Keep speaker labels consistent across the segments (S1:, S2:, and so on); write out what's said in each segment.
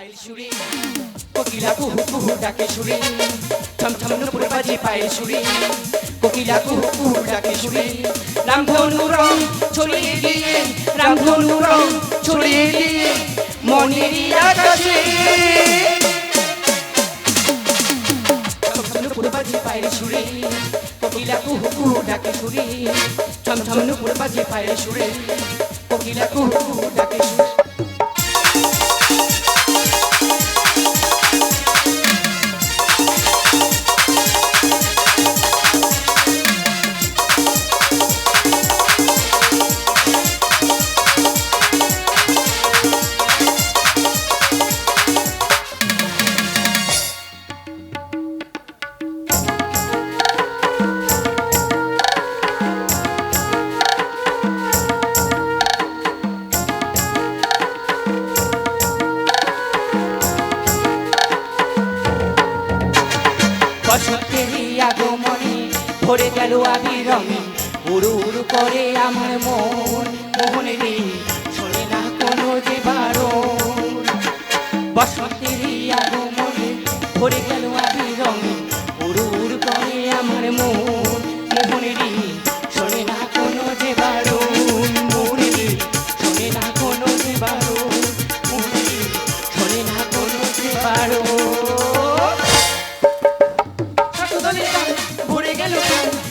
S1: সুরে কোকিলা কুহু কুহু ডাকে সুরে ছমছম নুপুর বাজে পায়ে সুরে কোকিলা কুহু কুহু ডাকে সুরে রামধনু রং ছড়িয়ে দিয়ে, রামধনু রং ছড়িয়ে দিয়ে, মনেরই আকাশে। ছমছম বাজে নুপুর সুরে কোকিলা কুহু কুহু ডাকে বসন্তেরই আগমনে ভরে গেল আবির রঙে। উড়ু উড়ু করে আমার মন, মোহনে রে, শোনে না কোনো যে বারণ। বসন্তেরই আগমনে ভরে গেল আবির রঙে। উড়ু উড়ু করে আমার মন, মোহনে রে, শোনে না কোনো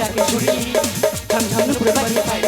S1: ডাকে ঝমঝম পুরো বাজে পাইলে